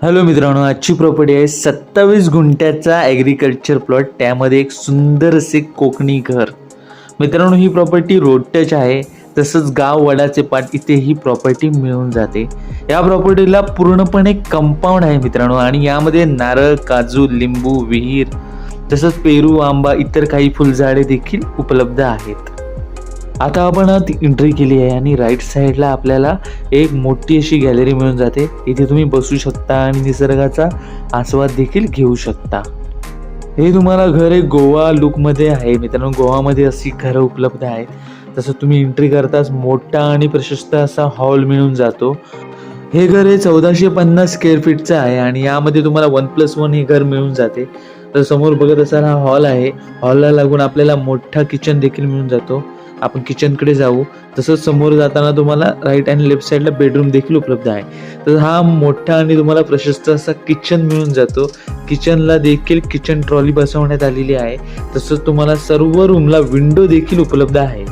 Hello मित्रांनो आजची property आहे सत्तावीस गुंठ्याचा ॲग्रिकल्चर प्लॉट त्यामध्ये एक सुंदर असे कोकणी घर. मित्रांनो ही प्रॉपर्टी रोड टच आहे. तसंच गाव वडाचे पाट इथे ही प्रॉपर्टी मिळून जाते. या प्रॉपर्टीला पूर्णपणे कंपाऊंड आहे मित्रांनो. आणि यामध्ये नारळ काजू लिंबू विहीर तसंच पेरू आंबा इतर काही फुलझाडे देखील उपलब्ध आहेत. आता आपण आत एंट्री केली आहे आणि राईट साईडला आपल्याला एक मोठी अशी गॅलरी मिळून जाते. इथे तुम्ही बसू शकता आणि निसर्गाचा आस्वाद देखील घेऊ शकता. हे तुम्हाला घर एक गोवा लुकमध्ये आहे. मित्रांनो गोवामध्ये अशी घरं उपलब्ध आहेत. तसं तुम्ही एंट्री करताच मोठा आणि प्रशस्त असा हॉल मिळून जातो. हे घर हे चौदाशे पन्नास स्क्वेअर फीटचं आहे आणि यामध्ये तुम्हाला वन प्लस वन हे घर मिळून जाते. तर समोर बघत असाल हा हॉल आहे. हॉलला लागून आपल्याला मोठा किचन देखील मिळून जातो. आपण किचनकडे जाऊ. तसंच समोर जाताना तुम्हाला राईट आणि लेफ्ट साईडला बेडरूम देखील उपलब्ध आहे. तर हा मोठा आणि तुम्हाला प्रशस्त असा किचन मिळून जातो. किचनला देखील किचन ट्रॉली बसवण्यात आलेली आहे. तसंच तुम्हाला सर्व रूमला विंडो देखील उपलब्ध आहे.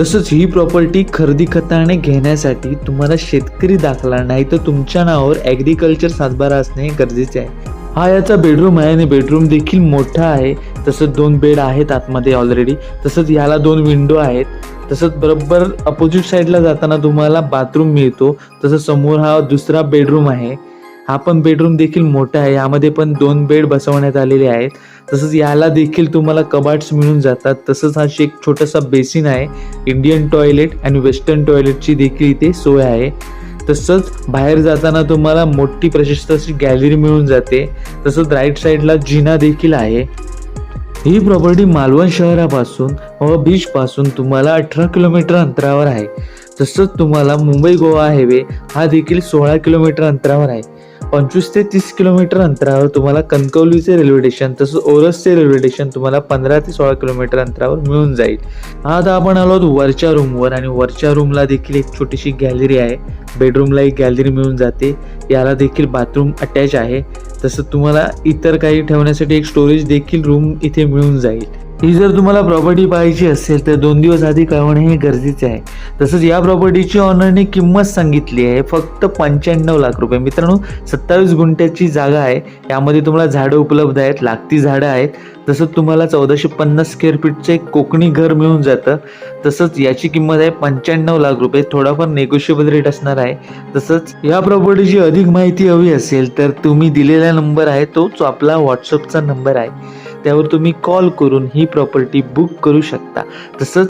तसंच ही प्रॉपर्टी खरेदी खताने घेण्यासाठी तुम्हाला शेतकरी दाखला नाही तर तुमच्या नावावर ॲग्रिकल्चर सातबारा असणे गरजेचे आहे. हा याचा बेडरूम आहे आणि बेडरूम देखील मोठा आहे. तसंच दोन बेड आहेत आतमध्ये ऑलरेडी तसंच याला दोन विंडो आहेत. तसंच बरोबर अपोजिट साईडला जाताना तुम्हाला बाथरूम मिळतो. तसंच समोर हा दुसरा बेडरूम आहे. हा पण बेडरूम देखील मोठा आहे. यामध्ये पण दोन बेड बसवण्यात आलेले आहेत. तसंच याला देखील तुम्हाला कबाट्स मिळून जातात. तसंच हा एक छोटासा बेसिन आहे. इंडियन टॉयलेट आणि वेस्टर्न टॉयलेटची देखील इथे सोय आहे. तसंच बाहेर जाताना तुम्हाला मोठी प्रशस्त अशी गॅलरी मिळून जाते. तसंच राईट साईडला जिना देखील आहे. ही प्रॉपर्टी मालवण शहरापासून व बीचपासून तुम्हाला अठरा किलोमीटर अंतरावर आहे. तसंच तुम्हाला मुंबई गोवा हायवे हा देखील सोळा किलोमीटर अंतरावर आहे. पंचवीस ते तीस किलोमीटर अंतरावर तुम्हाला कणकवलीचे रेल्वे स्टेशन तसंच ओरसचे रेल्वे स्टेशन तुम्हाला पंधरा ते सोळा किलोमीटर अंतरावर मिळून जाईल. आता आपण आलो आहोत वरच्या रूमवर आणि वरच्या रूमला देखील एक छोटीशी गॅलरी आहे. बेडरूमला एक गॅलरी मिळून जाते. याला देखील बाथरूम अटॅच आहे. तसं तुम्हाला इतर काही ठेवण्यासाठी एक स्टोरेज देखील रूम इथे मिळून जाईल. ही जर तुम्हाला प्रॉपर्टी पाहायची असेल तर दोन दिवस आधी कळवणे हे गरजेचे आहे. तसंच या प्रॉपर्टीची ऑनरने किंमत सांगितली आहे फक्त पंच्याण्णव लाख रुपये. मित्रांनो सत्तावीस गुंठ्याची जागा आहे. यामध्ये तुम्हाला झाडं उपलब्ध आहेत लागती झाडं आहेत. तसंच तुम्हाला चौदाशे पन्नास स्क्वेअर फीटचं एक कोकणी घर मिळून जातं. तसंच याची किंमत आहे पंच्याण्णव लाख रुपये. थोडाफार नेगोशिएबल रेट असणार आहे. तसंच या प्रॉपर्टीची अधिक माहिती हवी असेल तर तुम्ही दिलेला नंबर आहे तोच आपला व्हॉट्सअपचा नंबर आहे. त्यावर तुम्ही कॉल करून ही प्रॉपर्टी बुक करू शकता. तसंच